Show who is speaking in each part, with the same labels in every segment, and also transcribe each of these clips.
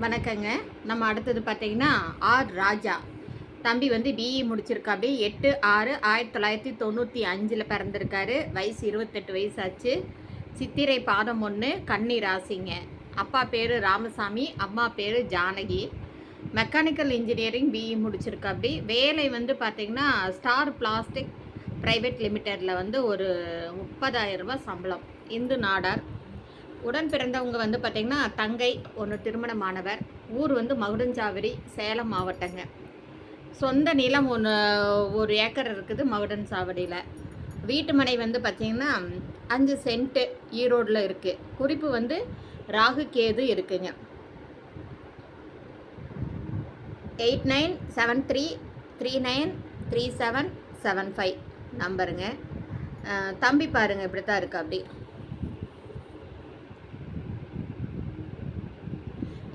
Speaker 1: வணக்கங்க. நம்ம அடுத்தது பார்த்தீங்கன்னா ஆர். ராஜா. தம்பி வந்து பிஇ முடிச்சிருக்காப்படி எட்டு ஆறு ஆயிரத்தி தொள்ளாயிரத்தி தொண்ணூற்றி அஞ்சில் பிறந்திருக்காரு. வயசு இருபத்தெட்டு வயசு ஆச்சு சித்திரை பாதம் ஒன்று கன்னி ராசிங்க. அப்பா பேர் ராமசாமி அம்மா பேர் ஜானகி. மெக்கானிக்கல் இன்ஜினியரிங் பிஇ முடிச்சிருக்காப்பி வேலை வந்து பார்த்தீங்கன்னா ஸ்டார் பிளாஸ்டிக் ப்ரைவேட் லிமிட்டடில் வந்து ஒரு முப்பதாயிரம் ரூபா சம்பளம். இந்து நாடார். உடன் பிறந்தவங்க வந்து பார்த்திங்கன்னா தங்கை ஒன்று திருமணமானவர். ஊர் வந்து மகுடஞ்சாவடி சேலம் மாவட்டங்க. சொந்த நிலம் ஒன்று ஒரு ஏக்கர் இருக்குது மகுடஞ்சாவடியில். வீட்டு மனை வந்து பார்த்திங்கன்னா அஞ்சு சென்ட்டு ஈரோடில் இருக்குது குறிப்பு வந்து ராகு கேது இருக்குங்க. Eight nine seven three three nine three seven seven five நம்பருங்க. தம்பி பாருங்க இப்படி தான் இருக்குது அப்படி.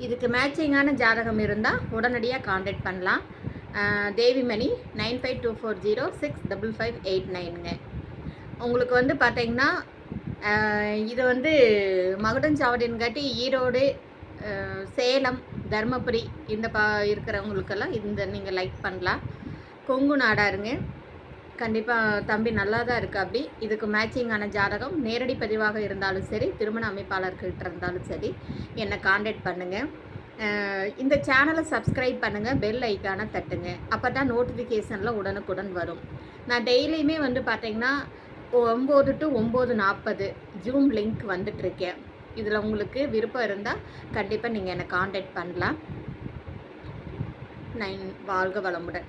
Speaker 1: இதுக்கு மேட்சிங்கான ஜாதகம் இருந்தால் உடனடியாக காண்டாக்ட் பண்ணலாம். Devimani nine five two four zero six double five eight நைனுங்க உங்களுக்கு வந்து பார்த்தீங்கன்னா இது வந்து மகுடஞ்சாவடின்காட்டி ஈரோடு சேலம் தருமபுரி இந்த பா இருக்கிறவங்களுக்கெல்லாம் இந்த நீங்கள் லைக் பண்ணலாம். கொங்கு நாடாருங்க. கண்டிப்பாக தம்பி நல்லா தான் இருக்கு அப்படி இதுக்கு மேட்சிங்கான ஜாதகம் நேரடி பதிவாக இருந்தாலும் சரி திருமண அமைப்பாளர்கிட்ட இருந்தாலும் சரி என்னை காண்டாக்ட் பண்ணுங்கள் இந்த சேனலை சப்ஸ்கிரைப் பண்ணுங்கள் பெல் ஐக்கானை தட்டுங்க. அப்போ தான் நோட்டிஃபிகேஷனில் உடனுக்குடன் வரும். நான் டெய்லியுமே வந்து பார்த்தீங்கன்னா ஒம்பது டு ஒம்பது நாற்பது ஜூம் லிங்க் வந்துட்ருக்கேன் இதில் உங்களுக்கு விருப்பம் இருந்தால் கண்டிப்பாக நீங்கள் என்னை காண்டாக்ட் பண்ணலாம். நைன் வாழ்க வளமுடன்.